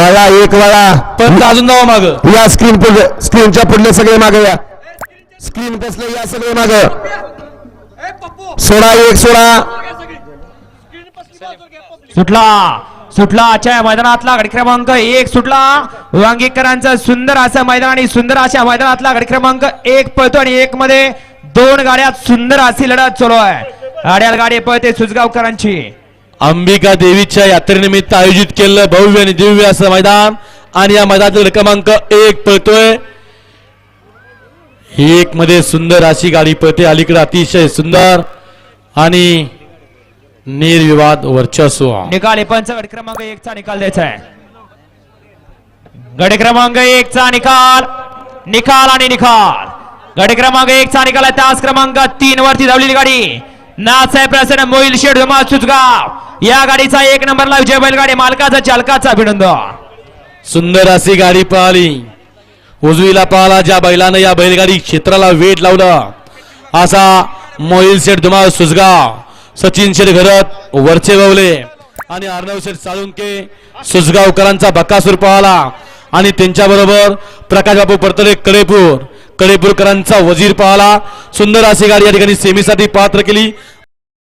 वळा एक वळा. पण अजून जावा माग. या स्क्रीन पुढे स्क्रीनच्या पुढले सगळे मागे या. स्क्रीन बसले या सगळे माग. सोळा एक सोळा. सुटला. सुटला. आजच्या या मैदानातला गडी क्रमांक एक सुटला. वांगीकरांचं सुंदर असं मैदान आणि सुंदर अशा मैदानातला गडी क्रमांक एक पळतो आणि एक मध्ये दोन गाड्यात सुंदर अशी लढत चालू आहे. आड्याल गाडी पळते सुजगावकरांची. अंबिका देवीच्या यात्रेनिमित्त आयोजित केलेलं भव्य आणि दिव्य असं मैदान. आणि या मैदानातील क्रमांक एक पळतोय. एक मध्ये सुंदर अशी गाडी पळते. अलीकडे अतिशय सुंदर आणि निर्विवाद वर्चस्व. निकाल पंच गडी क्रमांक एक चा निकाल द्यायचा आहे. गड क्रमांक एक चा निकाल. निकाल आणि निकाल गड क्रमांक एक चा निकाल आहे. तास क्रमांक तीन वरती धावलेली गाडी. नाथसाहेब प्रसन्न मोईल शेड धुमा सुजगाव या गाडीचा एक नंबरला विजय बैलगाडी मालकाचा चालकाचा अभिनंदन. सुंदर अशी गाडी पळाली उजवीला पळाला ज्या बैलानं या बैलगाडी क्षेत्राला वेट लावलं. असा मोहिल शेठ धुमाळ सुजगाव सचिन शेठ घरत वरचे ववले. आणि अर्णव शेठ साळुंके सुजगावकरांचा बकासूर पळाला आणि त्यांच्याबरोबर प्रकाश बापू परतले कडेपूर. कडेपूरकरांचा वजीर पळाला सुंदर अशी गाडी या ठिकाणी सेमीसाठी पात्र केली.